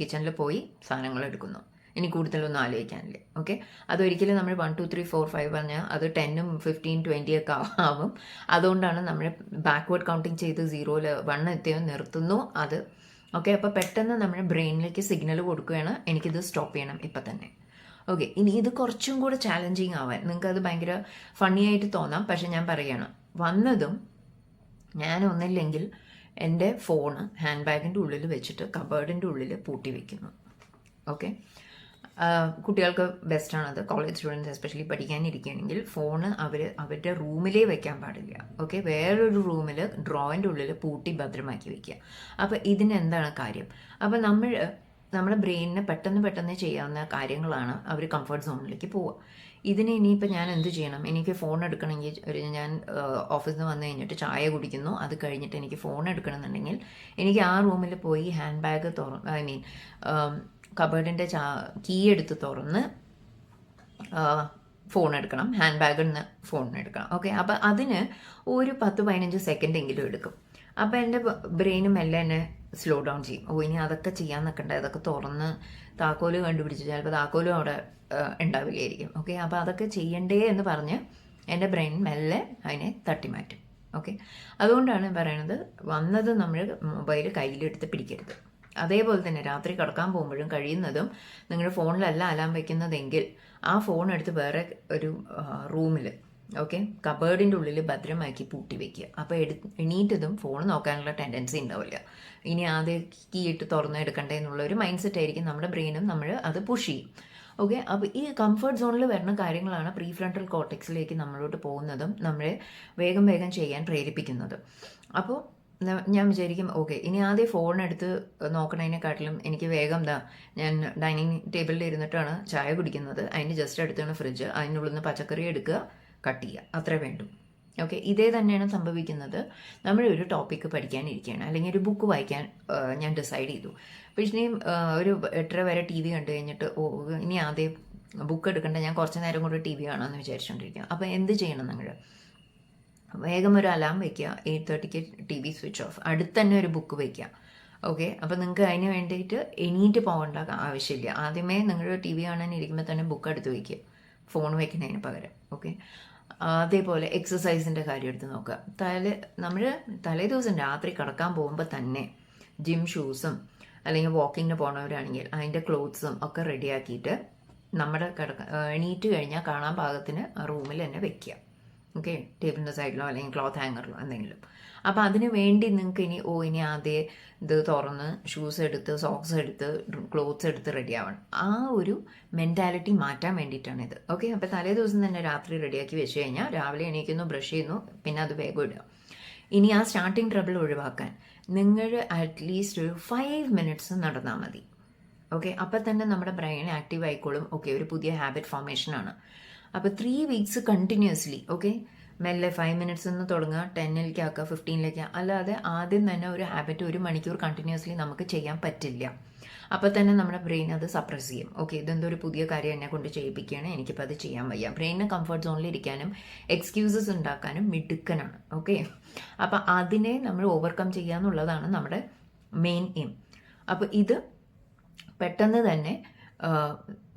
കിച്ചണിൽ പോയി സാധനങ്ങൾ എടുക്കുന്നു. ഇനി കൂടുതലൊന്നും ആലോചിക്കാനില്ല. ഓക്കെ അതൊരിക്കലും നമ്മൾ one two three four five പറഞ്ഞാൽ അത് ടെന്നും ഫിഫ്റ്റീൻ ട്വന്റി ഒക്കെ ആവും. അതുകൊണ്ടാണ് നമ്മൾ ബാക്ക്വേർഡ് കൗണ്ടിങ് ചെയ്ത് സീറോയിൽ വൺ എത്തിയോ നിർത്തുന്നു അത്. ഓക്കെ അപ്പോൾ പെട്ടെന്ന് നമ്മുടെ ബ്രെയിനിലേക്ക് സിഗ്നൽ കൊടുക്കുകയാണ്. എനിക്കിത് സ്റ്റോപ്പ് ചെയ്യണം ഇപ്പം തന്നെ ഓക്കെ ഇനി ഇത് കുറച്ചും കൂടെ ചാലഞ്ചിങ് ആവാൻ അത് ഭയങ്കര ഫണ്ണി ആയിട്ട് തോന്നാം. പക്ഷെ ഞാൻ പറയണം വന്നതും ഞാൻ ഒന്നില്ലെങ്കിൽ എന്റെ ഫോണ് ഹാൻഡ് ബാഗിന്റെ ഉള്ളിൽ വെച്ചിട്ട് കബേർഡിന്റെ ഉള്ളിൽ പൂട്ടി വെക്കുന്നു. ഓക്കെ കുട്ടികൾക്ക് ബെസ്റ്റാണത് കോളേജ് സ്റ്റുഡൻസ് എസ്പെഷ്യലി പഠിക്കാനിരിക്കുകയാണെങ്കിൽ ഫോണ് അവർ അവരുടെ റൂമിലേ വെക്കാൻ പാടില്ല. ഓക്കെ വേറൊരു റൂമിൽ ഡ്രോയിന്റെ ഉള്ളിൽ പൂട്ടി ഭദ്രമാക്കി വെക്കുക. അപ്പോൾ ഇതിന് എന്താണ് കാര്യം? അപ്പോൾ നമ്മൾ നമ്മുടെ ബ്രെയിനിന് പെട്ടെന്ന് പെട്ടെന്ന് ചെയ്യാവുന്ന കാര്യങ്ങളാണ് അവർ കംഫർട്ട് സോണിലേക്ക് പോവുക. ഇതിന് ഇനിയിപ്പോൾ ഞാൻ എന്ത് ചെയ്യണം? എനിക്ക് ഫോൺ എടുക്കണമെങ്കിൽ ഒരു ഞാൻ ഓഫീസിൽ നിന്ന് വന്നു കഴിഞ്ഞിട്ട് ചായ കുടിക്കുന്നു. അത് കഴിഞ്ഞിട്ട് എനിക്ക് ഫോൺ എടുക്കണമെന്നുണ്ടെങ്കിൽ എനിക്ക് ആ റൂമിൽ പോയി ഹാൻഡ് ബാഗ് തുറ ഐ മീൻ കബേർഡിന്റെ ചാ കീ എടുത്ത് തുറന്ന് ഫോൺ എടുക്കണം. ഹാൻഡ് ബാഗിൽ നിന്ന് ഫോൺ എടുക്കണം. ഓക്കെ അപ്പോൾ അതിന് ഒരു പത്ത് പതിനഞ്ച് സെക്കൻഡ് എങ്കിലും എടുക്കും. അപ്പോൾ എന്റെ ബ്രെയിനും എല്ലാം എന്നെ സ്ലോ ഡൗൺ ചെയ്യും. ഓ ഇനി അതൊക്കെ ചെയ്യാൻ നിൽക്കണ്ട അതൊക്കെ തുറന്ന് താക്കോൽ കണ്ടുപിടിച്ച് ചിലപ്പോൾ താക്കോലും അവിടെ ഉണ്ടാവില്ലായിരിക്കും. ഓക്കെ? അപ്പോൾ അതൊക്കെ ചെയ്യണ്ടേ എന്ന് പറഞ്ഞ് എന്റെ ബ്രെയിൻ മെല്ലെ അതിനെ തട്ടി മാറ്റും. ഓക്കെ? അതുകൊണ്ടാണ് പറയണത് വന്നത് നമ്മൾ മൊബൈൽ കയ്യിലെടുത്ത് പിടിക്കരുത്. അതേപോലെ തന്നെ രാത്രി കിടക്കാൻ പോകുമ്പോഴും കഴിയുന്നതും നിങ്ങളുടെ ഫോണിലല്ല അലാം വയ്ക്കുന്നതെങ്കിൽ ആ ഫോൺ എടുത്ത് വേറെ ഒരു റൂമിൽ ഓക്കെ കബേർഡിന്റെ ഉള്ളിൽ ഭദ്രമാക്കി പൂട്ടി വെക്കുക. അപ്പോൾ എടു എണീറ്റതും ഫോൺ നോക്കാനുള്ള ടെൻഡൻസി ഉണ്ടാവില്ല. ഇനി ആദ്യം കീ ഇട്ട് തുറന്നു എടുക്കണ്ടേ എന്നുള്ള ഒരു മൈൻഡ് സെറ്റ് ആയിരിക്കും നമ്മുടെ ബ്രെയിനും നമ്മൾ അത് പുഷ് ചെയ്യും. ഓക്കെ അപ്പോൾ ഈ കംഫർട്ട് സോണിൽ വരുന്ന കാര്യങ്ങളാണ് പ്രീ ഫ്രണ്ടൽ കോട്ടക്സിലേക്ക് നമ്മളോട്ട് പോകുന്നതും നമ്മളെ വേഗം വേഗം ചെയ്യാൻ പ്രേരിപ്പിക്കുന്നതും. അപ്പോൾ ഞാൻ വിചാരിക്കും ഓക്കെ ഇനി ആദ്യം ഫോൺ എടുത്ത് നോക്കണതിനെക്കാട്ടിലും എനിക്ക് വേഗം ദാ ഞാൻ ഡൈനിങ് ടേബിളിൽ ഇരുന്നിട്ടാണ് ചായ കുടിക്കുന്നത്. അതിന്റെ ജസ്റ്റ് അടുത്താണ് ഫ്രിഡ്ജ് അതിനുള്ളിൽ നിന്ന് പച്ചക്കറി എടുക്കുക. കട്ട് ചെയ്യുക. അത്രേ വേണ്ടു. ഓക്കെ? ഇതേ തന്നെയാണ് സംഭവിക്കുന്നത്. നമ്മൾ ഒരു ടോപ്പിക്ക് പഠിക്കാനിരിക്കുകയാണ് അല്ലെങ്കിൽ ഒരു ബുക്ക് വായിക്കാൻ ഞാൻ ഡിസൈഡ് ചെയ്തു. പക്ഷേ ഒരു എട്ടര വരെ ടി വി കണ്ടു കഴിഞ്ഞിട്ട് ഓ ഇനി ആദ്യം ബുക്ക് എടുക്കണ്ട. ഞാൻ കുറച്ച് നേരം കൊണ്ട് ടി വി കാണാമെന്ന് വിചാരിച്ചുകൊണ്ടിരിക്കുക അപ്പോൾ എന്ത് ചെയ്യണം നിങ്ങൾ? വേഗം ഒരു അലാം വയ്ക്കുക എയ്റ്റ് തേർട്ടിക്ക് ടി വി സ്വിച്ച് ഓഫ് അടുത്ത് തന്നെ ഒരു ബുക്ക് വയ്ക്കുക ഓക്കെ? അപ്പോൾ നിങ്ങൾക്ക് അതിന് വേണ്ടിയിട്ട് എണീറ്റ് പോകേണ്ട ആവശ്യമില്ല. ആദ്യമേ നിങ്ങൾ ടി വി കാണാൻ ഇരിക്കുമ്പോൾ തന്നെ ബുക്ക് എടുത്ത് വയ്ക്കുക ഫോൺ വയ്ക്കുന്നതിന് പകരം. ഓക്കെ? അതേപോലെ എക്സസൈസിന്റെ കാര്യം എടുത്ത് നോക്കുക. തലേ നമ്മൾ തലേ ദിവസം രാത്രി കിടക്കാൻ പോകുമ്പോൾ തന്നെ ജിം ഷൂസും അല്ലെങ്കിൽ വാക്കിങ്ങിന് പോണവരാണെങ്കിൽ അതിന്റെ ക്ലോത്ത്സും ഒക്കെ റെഡിയാക്കിയിട്ട് നമ്മുടെ കിടക്ക എണീറ്റ് കഴിഞ്ഞാൽ കാണാൻ പാകത്തിന് ആ റൂമിൽ തന്നെ വെക്കുക. ഓക്കെ? ടേബിളിന്റെ സൈഡിലോ അല്ലെങ്കിൽ ക്ലോത്ത് ഹാങ്ങറിലോ എന്തെങ്കിലും. അപ്പോൾ അതിന് വേണ്ടി നിങ്ങൾക്ക് ഇനി ഓ ഇനി ആദ്യം ഇത് തുറന്ന് ഷൂസ് എടുത്ത് സോക്സ് എടുത്ത് ക്ലോത്ത്സ് എടുത്ത് റെഡി ആവണം. ആ ഒരു മെന്റാലിറ്റി മാറ്റാൻ വേണ്ടിയിട്ടാണ് ഇത്. ഓക്കെ? അപ്പോൾ തലേ ദിവസം തന്നെ രാത്രി റെഡിയാക്കി വെച്ച് കഴിഞ്ഞാൽ രാവിലെ എണീക്കുന്നു ബ്രഷ് ചെയ്യുന്നു പിന്നെ അത് വേഗം ഇടുക. ഇനി ആ സ്റ്റാർട്ടിങ് ട്രബിൾ ഒഴിവാക്കാൻ നിങ്ങൾ അറ്റ്ലീസ്റ്റ് ഒരു ഫൈവ് മിനിറ്റ്സ് നടന്നാൽ മതി. ഓക്കെ? അപ്പം തന്നെ നമ്മുടെ ബ്രെയിൻ ആക്റ്റീവ് ആയിക്കോളും. ഓക്കെ? ഒരു പുതിയ ഹാബിറ്റ് ഫോർമേഷനാണ് അപ്പോൾ ത്രീ വീക്സ് കണ്ടിന്യൂസ്ലി ഓക്കെ മെല്ലെ ഫൈവ് മിനിറ്റ്സ് നിന്ന് തുടങ്ങുക ടെന്നിലേക്ക് ആക്കുക ഫിഫ്റ്റീനിലേക്ക് അല്ലാതെ ആദ്യം തന്നെ ഒരു ഹാബിറ്റ് ഒരു മണിക്കൂർ കണ്ടിന്യൂസ്ലി നമുക്ക് ചെയ്യാൻ പറ്റില്ല. അപ്പോൾ തന്നെ നമ്മുടെ ബ്രെയിൻ അത് സപ്രസ് ചെയ്യും ഓക്കെ ഇതെന്തോ ഒരു പുതിയ കാര്യം എന്നെ കൊണ്ട് ചെയ്യിപ്പിക്കുകയാണ് എനിക്കിപ്പോൾ അത് ചെയ്യാൻ വയ്യ. ബ്രെയിനിന് കംഫർട്ട് സോണിൽ ഇരിക്കാനും എക്സ്ക്യൂസസ് ഉണ്ടാക്കാനും മിടുക്കനാണ് ഓക്കെ അപ്പോൾ അതിനെ നമ്മൾ ഓവർകം ചെയ്യുക എന്നുള്ളതാണ് നമ്മുടെ മെയിൻ എയിം അപ്പോൾ ഇത് പെട്ടെന്ന് തന്നെ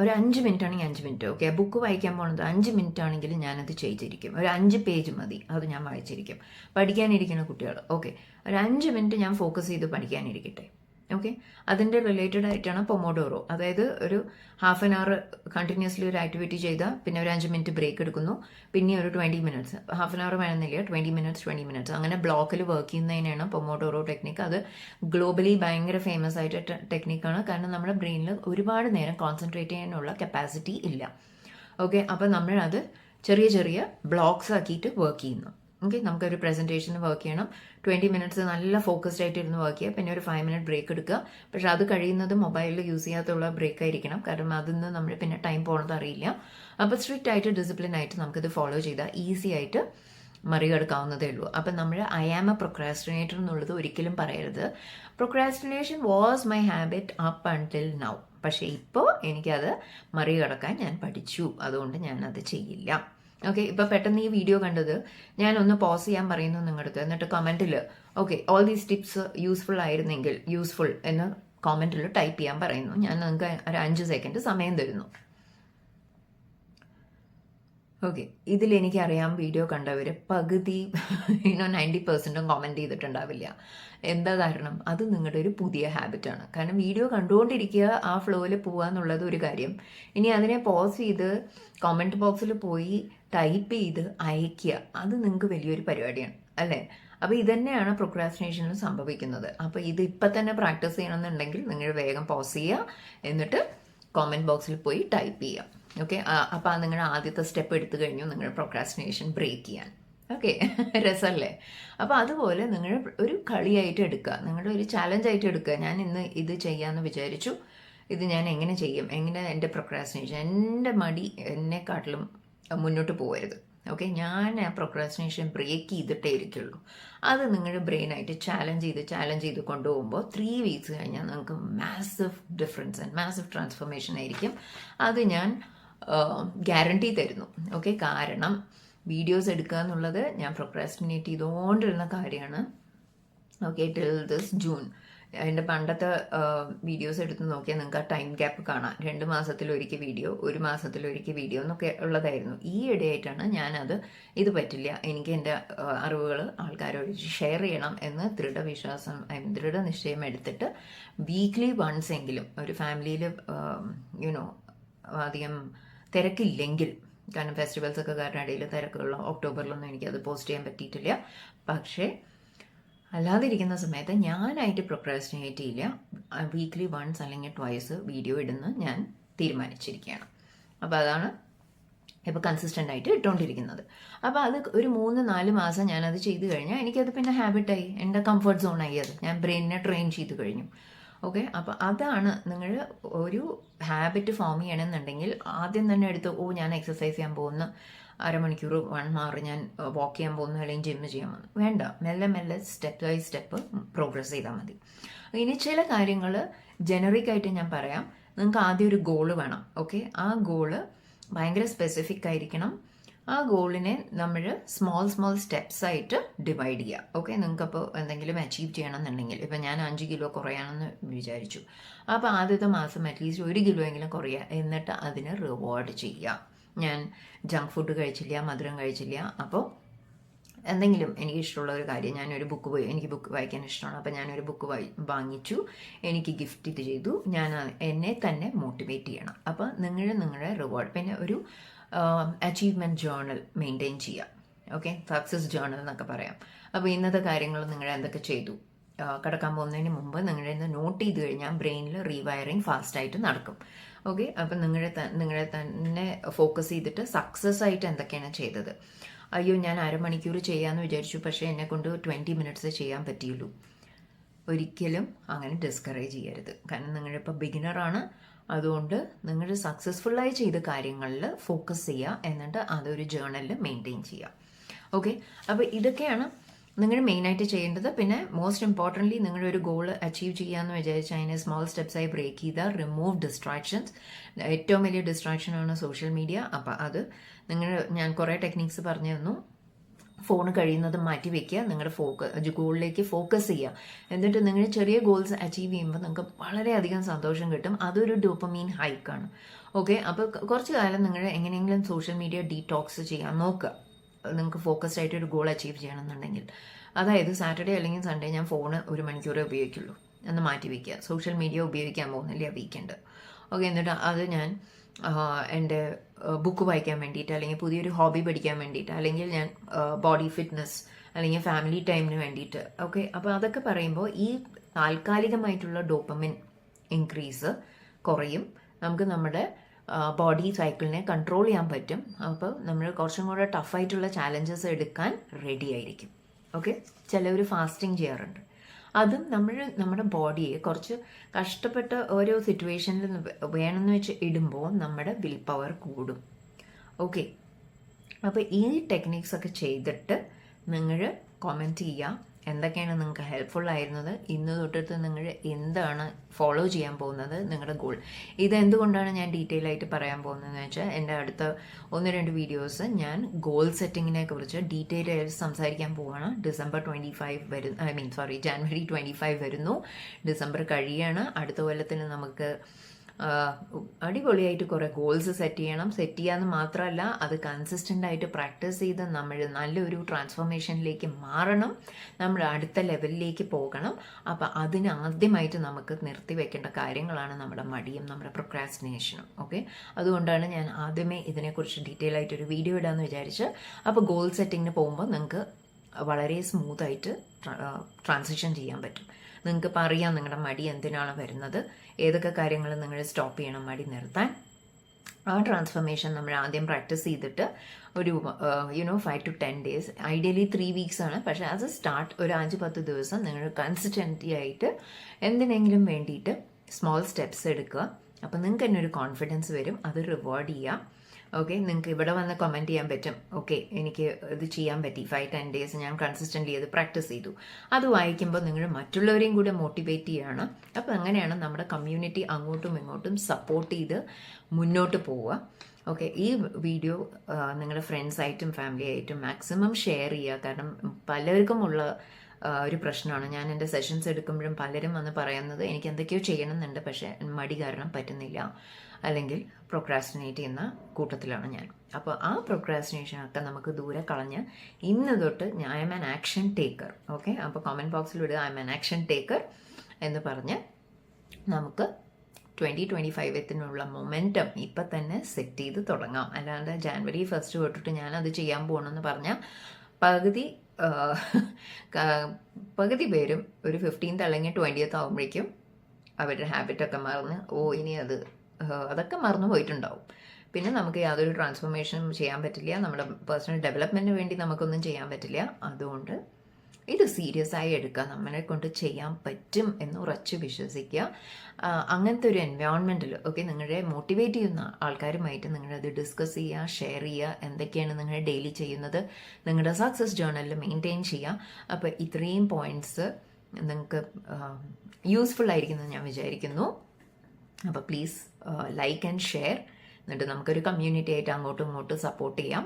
ഒരു അഞ്ച് മിനിറ്റ് ആണെങ്കിൽ അഞ്ച് മിനിറ്റ്. ഓക്കെ ബുക്ക് വായിക്കാൻ പോകുന്നത് അഞ്ച് മിനിറ്റ് ആണെങ്കിൽ ഞാനത് ചെയ്തിരിക്കും. ഒരു അഞ്ച് പേജ് മതി അത് ഞാൻ വായിച്ചിരിക്കും. പഠിക്കാനിരിക്കുന്ന കുട്ടികൾ ഓക്കെ ഒരു അഞ്ച് മിനിറ്റ് ഞാൻ ഫോക്കസ് ചെയ്ത് പഠിക്കാനിരിക്കട്ടെ. ഓക്കെ അതിന്റെ റിലേറ്റഡ് ആയിട്ടാണ് പൊമോഡോറോ അതായത് ഒരു ഹാഫ് ആൻ അവർ കണ്ടിന്യൂസ്ലി ഒരു ആക്ടിവിറ്റി ചെയ്താൽ പിന്നെ ഒരു അഞ്ച് മിനിറ്റ് ബ്രേക്ക് എടുക്കുന്നു. പിന്നെ ഒരു twenty minutes half an hour വേണമെന്നില്ല. ട്വന്റി മിനിറ്റ്സ് ട്വന്റി മിനിറ്റ്സ് അങ്ങനെ ബ്ലോക്കിൽ വർക്ക് ചെയ്യുന്നതിനാണ് പൊമോഡോറോ ടെക്നിക്ക് അത് ഗ്ലോബലി ഭയങ്കര ഫേമസ് ആയിട്ട് ടെക്നിക്കാണ് കാരണം നമ്മുടെ ബ്രെയിനിൽ ഒരുപാട് നേരം കോൺസെൻട്രേറ്റ് ചെയ്യാനുള്ള കപ്പാസിറ്റി ഇല്ല. ഓക്കെ അപ്പം നമ്മളത് ചെറിയ ചെറിയ ബ്ലോക്സ് ആക്കിയിട്ട് വർക്ക് ചെയ്യുന്നു. ഓക്കെ നമുക്കൊരു പ്രസന്റേഷന് വർക്ക് ചെയ്യണം. ട്വന്റി മിനിറ്റ്സ് നല്ല ഫോക്കസ്ഡ് ആയിട്ട് ഇരുന്ന് വർക്ക് ചെയ്യുക. പിന്നെ ഒരു ഫൈവ് മിനിറ്റ് ബ്രേക്ക് എടുക്കുക. പക്ഷേ അത് കഴിയുന്നത് മൊബൈലിൽ യൂസ് ചെയ്യാത്തുള്ള ബ്രേക്ക് ആയിരിക്കണം. കാരണം അതിൽ നിന്ന് നമ്മൾ പിന്നെ ടൈം പോകണത് അറിയില്ല. അപ്പോൾ സ്ട്രിക്റ്റ് ആയിട്ട് ഡിസിപ്ലിൻ ആയിട്ട് നമുക്കിത് ഫോളോ ചെയ്താൽ ഈസി ആയിട്ട് മറികടക്കാവുന്നതേ ഉള്ളൂ. അപ്പം നമ്മൾ ഐ ആം എ പ്രൊക്രാസ്റ്റിനേറ്റർ എന്നുള്ളത് ഒരിക്കലും പറയരുത്. Procrastination was my habit up until now പക്ഷേ ഇപ്പോൾ എനിക്കത് മറികടക്കാൻ ഞാൻ പഠിച്ചു. അതുകൊണ്ട് ഞാൻ അത് ചെയ്യില്ല. ഓക്കെ ഇപ്പൊ പെട്ടെന്ന് ഈ വീഡിയോ കണ്ടത് ഞാൻ ഒന്ന് പോസ് ചെയ്യാൻ പറയുന്നു നിങ്ങളുടെ എന്നിട്ട് കമന്റിൽ okay all these tips useful ആയിരുന്നെങ്കിൽ യൂസ്ഫുൾ എന്ന് കോമന്റിൽ ടൈപ്പ് ചെയ്യാൻ പറയുന്നു. ഞാൻ നിങ്ങൾക്ക് ഒരു അഞ്ച് സെക്കൻഡ് സമയം തരുന്നു. ഓക്കെ ഇതിലെനിക്കറിയാം വീഡിയോ കണ്ടവർ പകുതി ഇനോ നയന്റി പെർസെന്റും കോമന്റ് ചെയ്തിട്ടുണ്ടാവില്ല. എന്താ കാരണം? അത് നിങ്ങളുടെ ഒരു പുതിയ ഹാബിറ്റാണ് കാരണം വീഡിയോ കണ്ടുകൊണ്ടിരിക്കുക ആ ഫ്ലോയിൽ പോവുക എന്നുള്ളത് ഒരു കാര്യം. ഇനി അതിനെ പോസ് ചെയ്ത് കമന്റ് ബോക്സിൽ പോയി ടൈപ്പ് ചെയ്ത് അയക്കുക അത് നിങ്ങൾക്ക് വലിയൊരു പരിപാടിയാണ് അല്ലേ? അപ്പോൾ ഇതന്നെയാണ് പ്രൊക്രാസ്റ്റിനേഷനിൽ സംഭവിക്കുന്നത്. അപ്പോൾ ഇത് ഇപ്പം തന്നെ പ്രാക്ടീസ് ചെയ്യണമെന്നുണ്ടെങ്കിൽ നിങ്ങൾ വേഗം പോസ് ചെയ്യുക. എന്നിട്ട് കോമന്റ് ബോക്സിൽ പോയി ടൈപ്പ് ചെയ്യാം ഓക്കെ അപ്പോൾ നിങ്ങൾ ആദ്യത്തെ സ്റ്റെപ്പ് എടുത്തു കഴിഞ്ഞു നിങ്ങൾ പ്രൊക്രാസ്റ്റിനേഷൻ ബ്രേക്ക് ചെയ്യാൻ. ഓക്കെ [laughs] രസമല്ലേ അപ്പോൾ അതുപോലെ നിങ്ങൾ ഒരു കളിയായിട്ട് എടുക്കുക നിങ്ങളുടെ ഒരു ചാലഞ്ചായിട്ട് എടുക്കുക ഞാൻ ഇന്ന് ഇത് ചെയ്യാമെന്ന് വിചാരിച്ചു. ഇത് ഞാൻ എങ്ങനെ ചെയ്യും? എങ്ങനെ എന്റെ പ്രൊക്രാസ്റ്റിനേഷൻ എന്റെ മടി എന്നെക്കാട്ടിലും മുന്നോട്ട് പോകരുത് ഓക്കെ ഞാൻ ആ പ്രൊക്രാസ്റ്റിനേഷൻ ബ്രേക്ക് ചെയ്തിട്ടേ ഇരിക്കുള്ളൂ. അത് നിങ്ങളുടെ ബ്രെയിനായിട്ട് ചാലഞ്ച് ചെയ്ത് ചാലഞ്ച് ചെയ്ത് കൊണ്ടുപോകുമ്പോൾ ത്രീ വീക്സ് കഴിഞ്ഞാൽ നിങ്ങൾക്ക് massive difference and massive transformation ആയിരിക്കും. അത് ഞാൻ ഗ്യാരണ്ടി തരുന്നു. ഓക്കെ കാരണം വീഡിയോസ് എടുക്കുക എന്നുള്ളത് ഞാൻ പ്രൊക്രാസ്റ്റിനേറ്റ് ചെയ്തുകൊണ്ടിരുന്ന കാര്യമാണ്. ഓക്കെ ടിൽ ദിസ് ജൂൺ എന്റെ പണ്ടത്തെ വീഡിയോസ് എടുത്ത് നോക്കിയാൽ നിങ്ങൾക്ക് ആ ടൈം ഗ്യാപ്പ് കാണാം. രണ്ട് മാസത്തിലൊരിക്കൽ വീഡിയോ ഒരു മാസത്തിലൊരിക്കൽ വീഡിയോ എന്നൊക്കെ ഉള്ളതായിരുന്നു. ഈ ഇടയായിട്ടാണ് ഞാനത് ഇത് പറ്റില്ല. എനിക്ക് എന്റെ അറിവുകൾ ആൾക്കാരോട് ഷെയർ ചെയ്യണം എന്ന് ദൃഢവിശ്വാസം ദൃഢനിശ്ചയം എടുത്തിട്ട് വീക്ക്ലി വൺസ് എങ്കിലും ഒരു ഫാമിലിയിൽ യുനോ അധികം തിരക്കില്ലെങ്കിൽ കാരണം ഫെസ്റ്റിവൽസ് ഒക്കെ കാരണം ഇടയിൽ തിരക്കുള്ള ഒക്ടോബറിലൊന്നും എനിക്കത് പോസ്റ്റ് ചെയ്യാൻ പറ്റിയിട്ടില്ല. പക്ഷേ അല്ലാതിരിക്കുന്ന സമയത്ത് ഞാനായിട്ട് പ്രൊക്രാസ്റ്റിനേറ്റ് ചെയ്യില്ല. വീക്ക്ലി വൺസ് അല്ലെങ്കിൽ ട്വൈസ് വീഡിയോ ഇടുന്ന ഞാൻ തീരുമാനിച്ചിരിക്കുകയാണ്. അപ്പോൾ അതാണ് ഇപ്പോൾ കൺസിസ്റ്റന്റ് ആയിട്ട് ഇട്ടുകൊണ്ടിരിക്കുന്നത് അപ്പോൾ അത് ഒരു മൂന്ന് നാല് മാസം ഞാനത് ചെയ്ത് കഴിഞ്ഞാൽ എനിക്കത് പിന്നെ ഹാബിറ്റായി എന്റെ കംഫർട്ട് സോണായി അത്. ഞാൻ ബ്രെയിനിനെ ട്രെയിൻ ചെയ്ത് കഴിഞ്ഞു. ഓക്കെ അപ്പോൾ അതാണ് നിങ്ങൾ ഒരു ഹാബിറ്റ് ഫോം ചെയ്യണമെന്നുണ്ടെങ്കിൽ ആദ്യം തന്നെ എടുത്ത് ഓ ഞാൻ എക്സസൈസ് ചെയ്യാൻ പോകുന്ന. അരമണിക്കൂർ വൺ അവർ ഞാൻ വാക്ക് ചെയ്യാൻ പോകുന്നു. അല്ലെങ്കിൽ ജിമ്മ് ചെയ്യാൻ പോകുന്നു. വേണ്ട. മെല്ലെ മെല്ലെ സ്റ്റെപ്പ് ബൈ സ്റ്റെപ്പ് പ്രോഗ്രസ് ചെയ്താൽ മതി. ഇനി ചില കാര്യങ്ങൾ ജനറിക് ആയിട്ട് ഞാൻ പറയാം. നിങ്ങൾക്ക് ആദ്യം ഒരു ഗോൾ വേണം. ഓക്കെ ആ ഗോൾ ഭയങ്കര സ്പെസിഫിക് ആയിരിക്കണം. ആ ഗോളിനെ നമ്മൾ സ്മോൾ സ്മോൾ സ്റ്റെപ്സ് ആയിട്ട് ഡിവൈഡ് ചെയ്യുക ഓക്കെ നിങ്ങൾക്കപ്പോൾ എന്തെങ്കിലും അച്ചീവ് ചെയ്യണമെന്നുണ്ടെങ്കിൽ. ഇപ്പം ഞാൻ അഞ്ച് കിലോ കുറയാണെന്ന് വിചാരിച്ചു. അപ്പോൾ ആദ്യത്തെ മാസം അറ്റ്ലീസ്റ്റ് ഒരു കിലോ എങ്കിലും കുറയുക എന്നിട്ട് അതിന് റിവാർഡ് ചെയ്യുക ഞാൻ ജങ്ക് ഫുഡ് കഴിച്ചില്ല മധുരം കഴിച്ചില്ല. അപ്പോൾ എന്തെങ്കിലും എനിക്ക് ഇഷ്ടമുള്ള ഒരു കാര്യം. ഞാനൊരു ബുക്ക് പോയി. എനിക്ക് ബുക്ക് വായിക്കാൻ ഇഷ്ടമാണ്. അപ്പോൾ ഞാനൊരു ബുക്ക് വായി വാങ്ങിച്ചു. എനിക്ക് ഗിഫ്റ്റ് ചെയ്തു. ഞാൻ എന്നെ തന്നെ മോട്ടിവേറ്റ് ചെയ്യണം. അപ്പോൾ നിങ്ങൾ നിങ്ങളുടെ റിവാർഡ് പിന്നെ ഒരു അച്ചീവ്മെന്റ് ജേർണൽ മെയിന്റെയിൻ ചെയ്യാം. ഓക്കെ സക്സസ് ജേർണൽ എന്നൊക്കെ പറയാം. അപ്പോൾ ഇന്നത്തെ കാര്യങ്ങൾ നിങ്ങൾ എന്തൊക്കെ ചെയ്തു? കിടക്കാൻ പോകുന്നതിന് മുമ്പ് നിങ്ങളുടെ ഇന്ന് നോട്ട് ചെയ്ത് കഴിഞ്ഞാൽ ബ്രെയിനിൽ റീവയറിങ് ഫാസ്റ്റായിട്ട് നടക്കും. ഓക്കെ അപ്പം നിങ്ങളെ നിങ്ങളെ തന്നെ ഫോക്കസ് ചെയ്തിട്ട് സക്സസ് ആയിട്ട് എന്തൊക്കെയാണ് ചെയ്തത്? അയ്യോ ഞാൻ അരമണിക്കൂർ ചെയ്യാമെന്ന് വിചാരിച്ചു. പക്ഷേ എന്നെ കൊണ്ട് ട്വന്റി മിനിറ്റ്സ് ചെയ്യാൻ പറ്റിയുള്ളൂ. ഒരിക്കലും അങ്ങനെ ഡിസ്കറേജ് ചെയ്യരുത്. കാരണം നിങ്ങളിപ്പോൾ ബിഗിനറാണ് അതുകൊണ്ട് നിങ്ങൾ സക്സസ്ഫുള്ളായി ചെയ്ത കാര്യങ്ങളിൽ ഫോക്കസ് ചെയ്യുക എന്നിട്ട് അതൊരു ജേണലിൽ മെയിന്റെയിൻ ചെയ്യുക. ഓക്കെ അപ്പോൾ ഇതൊക്കെയാണ് നിങ്ങൾ മെയിനായിട്ട് ചെയ്യേണ്ടത്. പിന്നെ മോസ്റ്റ് ഇമ്പോർട്ടന്റ്ലി നിങ്ങളുടെ ഒരു ഗോൾ അച്ചീവ് ചെയ്യാമെന്ന് വിചാരിച്ച് അതിനെ സ്മോൾ സ്റ്റെപ്സായി ബ്രേക്ക് ചെയ്ത റിമൂവ് ഡിസ്ട്രാക്ഷൻസ് ഏറ്റവും വലിയ ഡിസ്ട്രാക്ഷനാണ് സോഷ്യൽ മീഡിയ അപ്പോൾ അത് നിങ്ങൾ ഞാൻ കുറേ ടെക്നിക്സ് പറഞ്ഞു തന്നു ഫോൺ കഴിയുന്നത് മാറ്റി വെക്കുക. നിങ്ങളുടെ ഫോക്കസ് ഗോളിലേക്ക് ഫോക്കസ് ചെയ്യുക. എന്നിട്ട് നിങ്ങൾ ചെറിയ ഗോൾസ് അച്ചീവ് ചെയ്യുമ്പോൾ നിങ്ങൾക്ക് വളരെയധികം സന്തോഷം കിട്ടും. അതൊരു ഡോപ്പമീൻ ഹൈക്കാണ് ഓക്കെ അപ്പോൾ കുറച്ച് കാലം നിങ്ങൾ എങ്ങനെയെങ്കിലും സോഷ്യൽ മീഡിയ ഡീടോക്സ് ചെയ്യാൻ നോക്കുക. നിങ്ങൾക്ക് ഫോക്കസ്ഡ് ആയിട്ട് ഒരു ഗോൾ അച്ചീവ് ചെയ്യണമെന്നുണ്ടെങ്കിൽ. അതായത് സാറ്റർഡേ അല്ലെങ്കിൽ സൺഡേ ഞാൻ ഫോൺ ഒരു മണിക്കൂറേ ഉപയോഗിക്കുള്ളൂ. എന്ന് മാറ്റി വയ്ക്കുക സോഷ്യൽ മീഡിയ ഉപയോഗിക്കാൻ പോകുന്നില്ല വീക്കെൻഡ് ഓക്കെ എന്നിട്ട് അത് ഞാൻ എന്റെ ബുക്ക് വായിക്കാൻ വേണ്ടിയിട്ട് അല്ലെങ്കിൽ പുതിയൊരു ഹോബി പഠിക്കാൻ വേണ്ടിയിട്ട് അല്ലെങ്കിൽ ഞാൻ ബോഡി ഫിറ്റ്നസ് അല്ലെങ്കിൽ ഫാമിലി ടൈമിന് വേണ്ടിയിട്ട് ഓക്കെ അപ്പോൾ അതൊക്കെ പറയുമ്പോൾ ഈ താൽക്കാലികമായിട്ടുള്ള ഡോപ്പമിൻ ഇൻക്രീസ് കുറയും. നമുക്ക് നമ്മുടെ ബോഡി സൈക്കിളിനെ കൺട്രോൾ ചെയ്യാൻ പറ്റും. അപ്പോൾ നമ്മൾ കുറച്ചും കൂടെ ടഫായിട്ടുള്ള ചാലഞ്ചസ് എടുക്കാൻ റെഡി ആയിരിക്കും. ഓക്കെ ചിലവർ ഫാസ്റ്റിംഗ് ചെയ്യാറുണ്ട്. അതും നമ്മൾ നമ്മുടെ ബോഡിയെ കുറച്ച് കഷ്ടപ്പെട്ട ഓരോ സിറ്റുവേഷനിൽ വേണമെന്ന് വെച്ച് ഇടുമ്പോൾ നമ്മുടെ വിൽ പവർ കൂടും. ഓക്കെ അപ്പോൾ ഈ ടെക്നിക്സ് ഒക്കെ ചെയ്തിട്ട് നിങ്ങൾ കോമന്റ് ചെയ്യുക എന്തൊക്കെയാണ് നിങ്ങൾക്ക് ഹെൽപ്ഫുൾ ആയിരുന്നത്? ഇന്ന് തൊട്ടിട്ട് നിങ്ങൾ എന്താണ് ഫോളോ ചെയ്യാൻ പോകുന്നത്? നിങ്ങളുടെ ഗോൾ ഇതെന്തുകൊണ്ടാണ് ഞാൻ ഡീറ്റെയിൽ ആയിട്ട് പറയാൻ പോകുന്നതെന്ന് വെച്ചാൽ എന്റെ അടുത്ത ഒന്ന് രണ്ട് വീഡിയോസ് ഞാൻ ഗോൾ സെറ്റിങ്ങിനെ കുറിച്ച് ഡീറ്റെയിൽ ആയിട്ട് സംസാരിക്കാൻ പോവുകയാണ് ഡിസംബർ ട്വന്റി ഫൈവ് വരുന്നു I mean sorry January twenty five വരുന്നു. ഡിസംബർ കഴിയാണ്. അടുത്ത കൊല്ലത്തിന് നമുക്ക് അടിപൊളിയായിട്ട് കുറേ ഗോൾസ് സെറ്റ് ചെയ്യണം. സെറ്റ് ചെയ്യാന്ന് മാത്രമല്ല അത് കൺസിസ്റ്റന്റ് ആയിട്ട് പ്രാക്ടീസ് ചെയ്ത് നമ്മൾ നല്ലൊരു ട്രാൻസ്ഫോർമേഷനിലേക്ക് മാറണം. നമ്മൾ അടുത്ത ലെവലിലേക്ക് പോകണം. അപ്പോൾ അതിന് ആദ്യമായിട്ട് നമുക്ക് നിർത്തി വെക്കേണ്ട കാര്യങ്ങളാണ് നമ്മുടെ മടിയും നമ്മുടെ പ്രൊക്രാസ്റ്റിനേഷനും ഓക്കെ അതുകൊണ്ടാണ് ഞാൻ ആദ്യമേ ഇതിനെക്കുറിച്ച് ഡീറ്റെയിൽ ആയിട്ട് ഒരു വീഡിയോ ഇടാമെന്ന് വിചാരിച്ച്. അപ്പോൾ ഗോൾ സെറ്റിങ്ങിന് പോകുമ്പോൾ നിങ്ങൾക്ക് വളരെ സ്മൂത്തായിട്ട് ട്രാൻസിഷൻ ചെയ്യാൻ പറ്റും. നിങ്ങൾക്ക് അറിയാം നിങ്ങളുടെ മടി എന്തിനാണ് വരുന്നത്. ഏതൊക്കെ കാര്യങ്ങൾ നിങ്ങൾ സ്റ്റോപ്പ് ചെയ്യണം മടി നിർത്താൻ. ആ ട്രാൻസ്ഫർമേഷൻ നമ്മൾ ആദ്യം പ്രാക്ടീസ് ചെയ്തിട്ട് ഒരു you know five to ten days ideally three weeks ആണ്. പക്ഷേ ആസ് എ സ്റ്റാർട്ട് ഒരു അഞ്ച് പത്ത് ദിവസം നിങ്ങൾ കൺസിസ്റ്റന്റി ആയിട്ട് എന്തിനെങ്കിലും വേണ്ടിയിട്ട് സ്മോൾ സ്റ്റെപ്സ് എടുക്കുക. അപ്പോൾ നിങ്ങൾക്ക് തന്നെ ഒരു കോൺഫിഡൻസ് വരും. അത് റിവാർഡ് ചെയ്യാം. ഓക്കെ നിങ്ങൾക്ക് ഇവിടെ വന്ന് കമന്റ് ചെയ്യാൻ പറ്റും. ഓക്കെ എനിക്ക് ഇത് ചെയ്യാൻ പറ്റി. ഫൈവ് ടെൻ ഡേയ്സ് ഞാൻ കൺസിസ്റ്റന്റ് ചെയ്ത് പ്രാക്ടീസ് ചെയ്തു. അത് വായിക്കുമ്പോൾ നിങ്ങൾ മറ്റുള്ളവരെയും കൂടെ മോട്ടിവേറ്റ് ചെയ്യണം. അപ്പോൾ അങ്ങനെയാണ് നമ്മുടെ കമ്മ്യൂണിറ്റി അങ്ങോട്ടും ഇങ്ങോട്ടും സപ്പോർട്ട് ചെയ്ത് മുന്നോട്ട് പോവുക. ഓക്കെ ഈ വീഡിയോ നിങ്ങളുടെ ഫ്രണ്ട്സായിട്ടും ഫാമിലി ആയിട്ടും മാക്സിമം ഷെയർ ചെയ്യുക. കാരണം പലർക്കും ഉള്ള ഒരു പ്രശ്നമാണ്. ഞാൻ എന്റെ സെഷൻസ് എടുക്കുമ്പോഴും പലരും വന്ന് പറയുന്നത് എനിക്ക് എന്തൊക്കെയോ ചെയ്യണമെന്നുണ്ട് പക്ഷേ മടി കാരണം പറ്റുന്നില്ല. അല്ലെങ്കിൽ പ്രൊക്രാസ്റ്റിനേറ്റ് ചെയ്യുന്ന കൂട്ടത്തിലാണ് ഞാൻ. അപ്പോൾ ആ ഒക്കെ നമുക്ക് ദൂരെ കളഞ്ഞ് ഇന്ന് തൊട്ട് ഞാൻ I'm an action taker okay അപ്പോൾ കമന്റ് ബോക്സിൽ വിടുക I'm an action taker എന്ന് പറഞ്ഞ് നമുക്ക് ട്വന്റി ട്വന്റി ഫൈവത്തിനുള്ള മൊമെന്റം ഇപ്പം തന്നെ സെറ്റ് ചെയ്ത് തുടങ്ങാം. അല്ലാണ്ട് ജാനുവരി ഫസ്റ്റ് തൊട്ടിട്ട് ഞാനത് ചെയ്യാൻ പോകണമെന്ന് പറഞ്ഞാൽ പകുതി പകുതി പേരും ഒരു ഫിഫ്റ്റീൻത്ത് അല്ലെങ്കിൽ ട്വന്റിയത്ത് ആകുമ്പോഴേക്കും അവരുടെ ഹാബിറ്റൊക്കെ മറന്ന് ഓ ഇനി അത് അതൊക്കെ മറന്നു പോയിട്ടുണ്ടാവും. പിന്നെ നമുക്ക് യാതൊരു ട്രാൻസ്ഫോർമേഷനും ചെയ്യാൻ പറ്റില്ല. നമ്മുടെ പേഴ്സണൽ ഡെവലപ്മെന്റിന് വേണ്ടി നമുക്കൊന്നും ചെയ്യാൻ പറ്റില്ല. അതുകൊണ്ട് ഇത് സീരിയസ് ആയി എടുക്കുക. നമ്മളെ കൊണ്ട് ചെയ്യാൻ പറ്റും എന്ന് ഉറച്ച് വിശ്വസിക്കുക. അങ്ങനത്തെ ഒരു എൻവയോൺമെന്റിൽ ഓക്കെ നിങ്ങളെ മോട്ടിവേറ്റ് ചെയ്യുന്ന ആൾക്കാരുമായിട്ട് നിങ്ങളത് ഡിസ്കസ് ചെയ്യുക ഷെയർ ചെയ്യുക എന്തൊക്കെയാണ് നിങ്ങൾ ഡെയിലി ചെയ്യുന്നത് നിങ്ങളുടെ സക്സസ് ജേർണലിൽ മെയിന്റെയിൻ ചെയ്യുക. അപ്പോൾ ഇത്രയും പോയിന്റ്സ് നിങ്ങൾക്ക് യൂസ്ഫുൾ ആയിരിക്കുമെന്ന് ഞാൻ വിചാരിക്കുന്നു. അപ്പോൾ പ്ലീസ് ലൈക്ക് ആൻഡ് ഷെയർ എന്നിട്ട് നമുക്കൊരു കമ്മ്യൂണിറ്റി ആയിട്ട് അങ്ങോട്ടും ഇങ്ങോട്ടും സപ്പോർട്ട് ചെയ്യാം.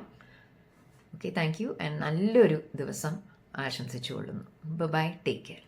ഓക്കെ താങ്ക് യു ആൻഡ് നല്ലൊരു ദിവസം ആശംസിച്ചു കൊള്ളുന്നു ബൈ ടേക്ക് കെയർ